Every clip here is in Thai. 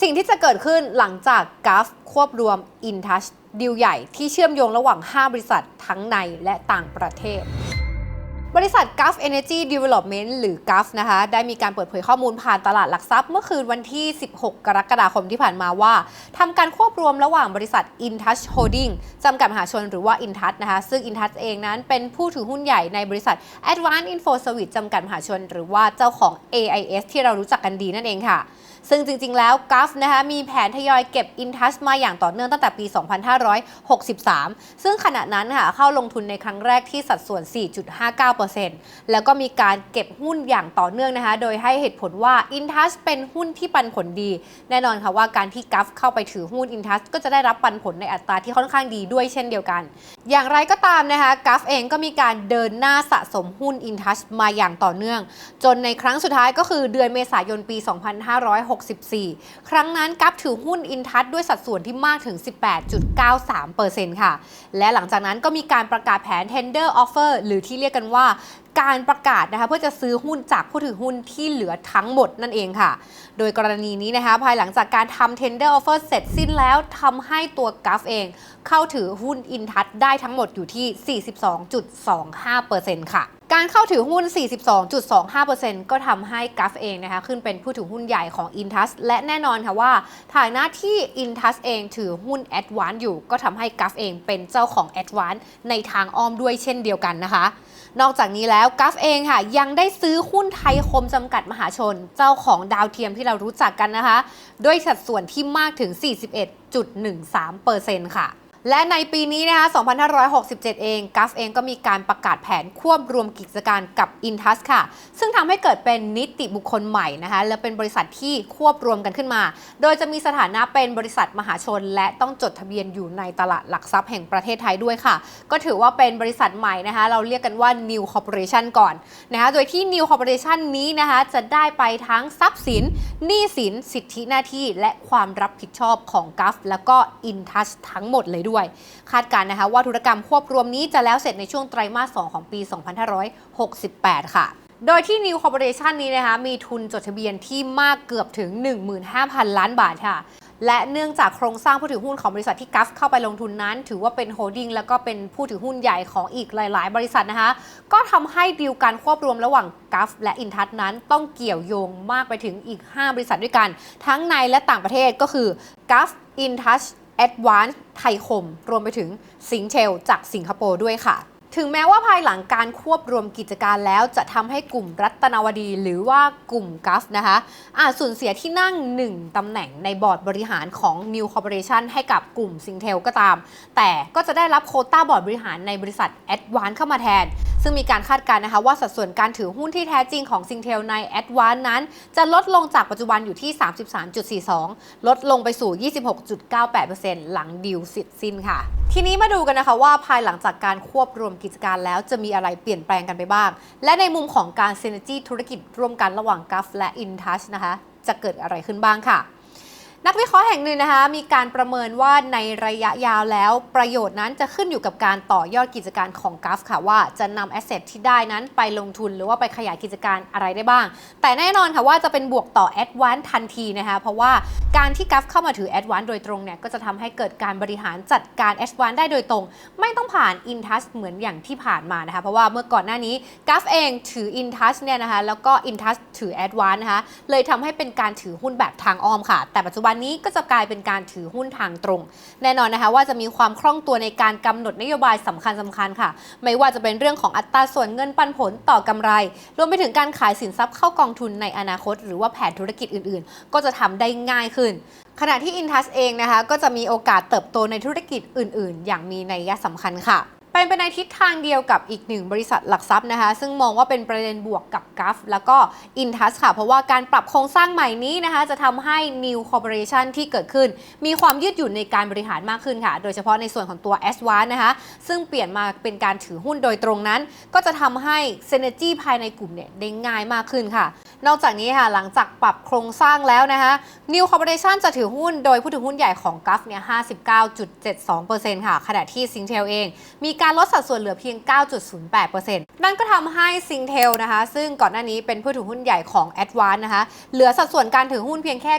สิ่งที่จะเกิดขึ้นหลังจากกราฟควบรวม InTouch ดีลใหญ่ที่เชื่อมโยงระหว่าง 5 บริษัททั้งในและต่างประเทศ บริษัท Gulf Energy Development หรือ Gulf นะคะ ได้มีการเปิดเผยข้อมูลผ่านตลาดหลักทรัพย์เมื่อคืนวันที่ 16 กรกฎาคมที่ผ่านมาว่าทำการควบรวมระหว่างบริษัท InTouch Holding จำกัดมหาชนหรือว่า InTouch นะคะ ซึ่ง InTouch เองนั้นเป็นผู้ถือหุ้นใหญ่ในบริษัท Advanced Info Service จำกัดมหาชน หรือว่าเจ้าของ AIS ที่เรารู้จักกันดีนั่นเองค่ะ ซึ่งจริง ๆ แล้วกัฟนะคะมีแผนทยอยเก็บ InTouch มาอย่างต่อเนื่องตั้งแต่ปี 2563 ซึ่งขณะนั้นค่ะเข้าลงทุนในครั้งแรกที่สัดส่วน 4.59%แล้วก็มีการเก็บหุ้นอย่างต่อเนื่องนะคะโดยให้เหตุผลว่า InTouch เป็นหุ้นที่ปันผลดี แน่นอนค่ะว่าการที่กัฟเข้าไปถือหุ้น InTouch ก็จะได้รับปันผลในอัตราที่ค่อนข้างดีด้วยเช่นเดียวกัน อย่างไรก็ตามนะคะกัฟเองก็มีการเดินหน้าสะสมหุ้น InTouch มาอย่างต่อเนื่อง จนในครั้งสุดท้ายก็คือเดือนเมษายนปี2564 ครั้งนั้นกัฟถือหุ้น InTouch ด้วยสัดส่วนที่มากถึง 18.93%ค่ะ และหลังจากนั้นก็มีการประกาศแผน tender offer หรือที่เรียกกันว่าการประกาศนะคะเพื่อจะซื้อหุ้นจากผู้ถือหุ้นที่เหลือทั้งหมดนั่นเองค่ะ โดยกรณีนี้นะคะภายหลังจากการทำ tender offer เสร็จสิ้นแล้วทำให้ตัวกัฟเอง เข้าถือหุ้น InTouch ได้ทั้งหมดอยู่ที่ 42.25%ค่ะ การเข้าถือหุ้น 42.25%ก็ทำให้กัฟเองนะคะขึ้นเป็นผู้ถือหุ้นใหญ่ของ InTouch และแน่นอนค่ะว่าฐานะที่ InTouch เองถือหุ้น Advance อยู่ ก็ทำให้กัฟเองเป็นเจ้าของ Advance ในทางอ้อมด้วยเช่นเดียวกันนะคะ นอกจากนี้แล้วกัฟเองค่ะยังได้ซื้อหุ้นไทยคมจำกัดมหาชน เจ้าของดาวเทียมที่เรารู้จักกันนะคะ ด้วยสัดส่วนที่มากถึง 41.13%ค่ะ และในปีนี้นะคะ2567 เองกัฟเองก็มีการประกาศแผนควบรวมกิจการกับ Intus ค่ะ ซึ่งทำให้เกิดเป็นนิติบุคคลใหม่นะคะ และเป็นบริษัทที่ควบรวมกันขึ้นมา โดยจะมีสถานะเป็นบริษัทมหาชน และต้องจดทะเบียนอยู่ในตลาดหลักทรัพย์แห่งประเทศไทยด้วยค่ะ ก็ถือว่าเป็นบริษัทใหม่นะคะ เราเรียกกันว่า New Corporation ก่อนนะคะโดยที่ New Corporation นี้นะคะจะได้ไปทั้งทรัพย์สินหนี้สิน สิทธิหน้าที่ และความรับผิดชอบของกัฟแล้วก็ InTouch ทั้งหมดเลยด้วยคาดการณ์นะคะว่าธุรกรรมควบรวมนี้จะแล้วเสร็จในช่วงไตรมาส 2 ของปี 2568 ค่ะโดยที่ New Corporation นี้นะคะมีทุนจดทะเบียนที่มากเกือบถึง 15,000 ล้านบาทค่ะ และเนื่องจากโครงสร้างผู้ถือหุ้นของบริษัทที่กัฟเข้าไปลงทุนนั้น ถือว่าเป็นโฮลดิ้งแล้วก็เป็นผู้ถือหุ้นใหญ่ของอีกหลาย ๆ บริษัทนะคะ ก็ทำให้ดีลการควบรวมระหว่างกัฟและอินทัศนั้นต้องเกี่ยวโยงมากไปถึงอีก 5 บริษัทด้วยกัน ทั้งในและต่างประเทศก็คือกัฟอินทัช Advanced ไทยคม รวมไปถึงสิงเชลจากสิงคโปร์ด้วยค่ะ ถึงแม้ว่าภายหลังการควบรวมกิจการแล้วจะทำให้กลุ่มรัตนวดีหรือว่ากลุ่มกัฟนะคะ อาจสูญเสียที่นั่ง 1ตำแหน่งในบอร์ดบริหารของ New Corporation ให้กับกลุ่มสิงเทลก็ตาม แต่ก็จะได้รับโคต้าบอร์ดบริหารในบริษัท Advance เข้ามาแทน ซึ่งมีการคาดการณ์นะคะว่าสัดส่วนการถือหุ้นที่แท้จริงของ Singtel ใน Advance นั้น จะลดลงจากปัจจุบันอยู่ที่ 33.42 ลดลงไปสู่ 26.98%หลังดีลเสร็จสิ้นค่ะ ทีนี้มาดูกันนะคะว่าภายหลังจากการควบรวมกิจการแล้วจะมีอะไรเปลี่ยนแปลงกันไปบ้าง และในมุมของการ Synergy ธุรกิจร่วมกันระหว่าง GUF และ InTouch นะคะจะเกิดอะไรขึ้นบ้างค่ะ นักวิเคราะห์แห่งหนึ่งนะคะ มีการประเมินว่าในระยะยาวแล้ว ประโยชน์นั้นจะขึ้นอยู่กับการต่อยอดกิจการของกัฟค่ะว่าจะนำแอสเซทที่ได้นั้นไปลงทุนหรือว่าไปขยายกิจการอะไรได้บ้าง แต่แน่นอนค่ะว่าจะเป็นบวกต่อ a d v a n c e ทันทีนะคะเพราะว่าการที่กัฟเข้ามาถือ a d v a n c e โดยตรงเนี่ยก็จะทำให้เกิดการบริหารจัดการ a d v a n c e ได้โดยตรง ไม่ต้องผ่าน InTouch เหมือนอย่างที่ผ่านมานะคะเพราะว่าเมื่อก่อนหน้านี้กัฟเองถือ InTouch เนี่ยนะคะแล้วก็ InTouch ถือ a d v a n c e นะคะเลยทำให้เป็นการถือหุ้นแบบทางอ้อมค่ะ แต่ปัจจุบันนี้ก็จะกลายเป็นการถือหุ้นทางตรง แน่นอนนะคะว่าจะมีความคล่องตัวในการกำหนดนโยบายสำคัญสำคัญค่ะ ไม่ว่าจะเป็นเรื่องของอัตราส่วนเงินปันผลต่อกำไร รวมไปถึงการขายสินทรัพย์เข้ากองทุนในอนาคต หรือว่าแผนธุรกิจอื่นๆ ก็จะทำได้ง่ายขึ้นขณะที่ Intus เองนะคะก็จะมีโอกาสเติบโตในธุรกิจอื่น ๆ อย่างมีนัยสำคัญค่ะ เป็นไปในทิศทางเดียวกับอีกหนึ่งบริษัทหลักทรัพย์นะคะ ซึ่งมองว่าเป็นประเด็นบวกกับกัฟแล้วก็ Intus ค่ะ เพราะว่าการปรับโครงสร้างใหม่นี้นะคะ จะทำให้ New Corporation ที่เกิดขึ้น มีความยืดหยุ่นในการบริหารมากขึ้นค่ะ โดยเฉพาะในส่วนของตัว s อ a นะคะ ซึ่งเปลี่ยนมาเป็นการถือหุ้นโดยตรงนั้น ก็จะทำให้ Synergy ภายในกลุ่มเนี่ยได้ง่ายมากขึ้นค่ะนอกจากนี้ค่ะหลังจากปรับโครงสร้างแล้วนะคะ New Corporation จะถือหุ้นโดยผู้ถือหุ้นใหญ่ของ g u f เนี่ย 59.72%ค่ะขณะที่ Singtel เอง มีการลดสัดส่วนเหลือเพียง 9.08%นั่นก็ทำให้ Singtel นะคะ ซึ่งก่อนหน้านี้เป็นผู้ถือหุ้นใหญ่ของ Advance นะคะ เหลือสัดส่วนการถือหุ้นเพียงแค่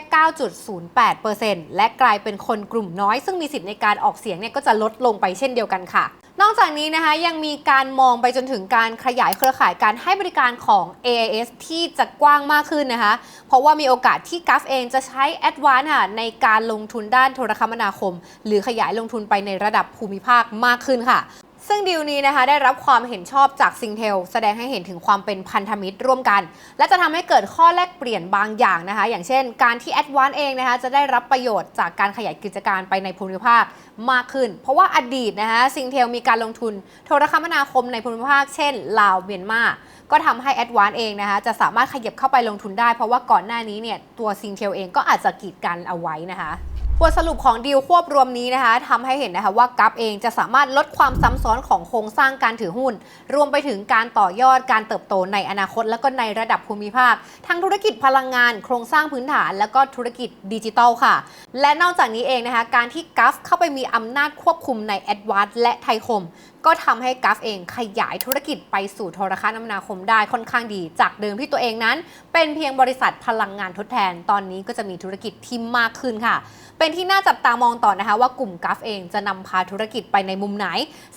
9.08%และกลายเป็นคนกลุ่มน้อย ซึ่งมีสิทธิ์ในการออกเสียงเนี่ยก็จะลดลงไปเช่นเดียวกันค่ะ นอกจากนี้นะคะยังมีการมองไปจนถึงการขยายเครือข่ายการให้บริการของ AIS ที่จะกว้างมากขึ้นนะคะ เพราะว่ามีโอกาสที่กัฟเองจะใช้ Advance ค่ะในการลงทุนด้านโทรคมนาคม หรือขยายลงทุนไปในระดับภูมิภาคมากขึ้นค่ะ ซึ่งดีลนี้นะคะได้รับความเห็นชอบจาก Singtel แสดงให้เห็นถึงความเป็นพันธมิตรร่วมกัน และจะทำให้เกิดข้อแลกเปลี่ยนบางอย่างนะคะ อย่างเช่น การที่ Advance เองนะคะจะได้รับประโยชน์จากการขยายกิจการไปในภูมิภาคมากขึ้น เพราะว่าอดีตนะคะ Singtel มีการลงทุนโทรคมนาคมในภูมิภาค เช่น ลาวเมียนมาก็ทำให้ Advance เองนะคะจะสามารถขยับเข้าไปลงทุนได้ เพราะว่าก่อนหน้านี้เนี่ยตัว Singtel เองก็อาจจะกีดกันเอาไว้นะคะ บทสรุปของดีลควบรวมนี้นะคะทำให้เห็นนะคะว่ากัฟเองจะสามารถลดความซ้ำซ้อนของโครงสร้างการถือหุ้น รวมไปถึงการต่อยอดการเติบโตในอนาคต และก็ในระดับภูมิภาค ทั้งธุรกิจพลังงาน โครงสร้างพื้นฐาน และก็ธุรกิจดิจิทัลค่ะ และนอกจากนี้เองนะคะการที่กัฟเข้าไปมีอำนาจควบคุมในแอดวานซ์และไทยคม ก็ทำให้กัฟเองขยายธุรกิจไปสู่โทรคมนาคมได้ค่อนข้างดี จากเดิมที่ตัวเองนั้น เป็นเพียงบริษัทพลังงานทดแทน ตอนนี้ก็จะมีธุรกิจที่มากขึ้นค่ะ เป็นที่น่าจับตามองต่อนะคะว่ากลุ่มกัฟเองจะนำพาธุรกิจไปในมุมไหน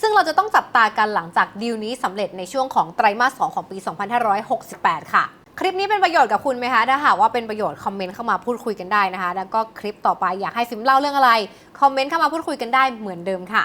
ซึ่งเราจะต้องจับตากันหลังจากดีลนี้สำเร็จในช่วงของไตรมาส 2 ของปี 2568 ค่ะคลิปนี้เป็นประโยชน์กับคุณไหมคะ ถ้าหากว่าเป็นประโยชน์คอมเมนต์เข้ามาพูดคุยกันได้นะคะ แล้วก็คลิปต่อไปอยากให้ฟิล์มเล่าเรื่องอะไร คอมเมนต์เข้ามาพูดคุยกันได้เหมือนเดิมค่ะ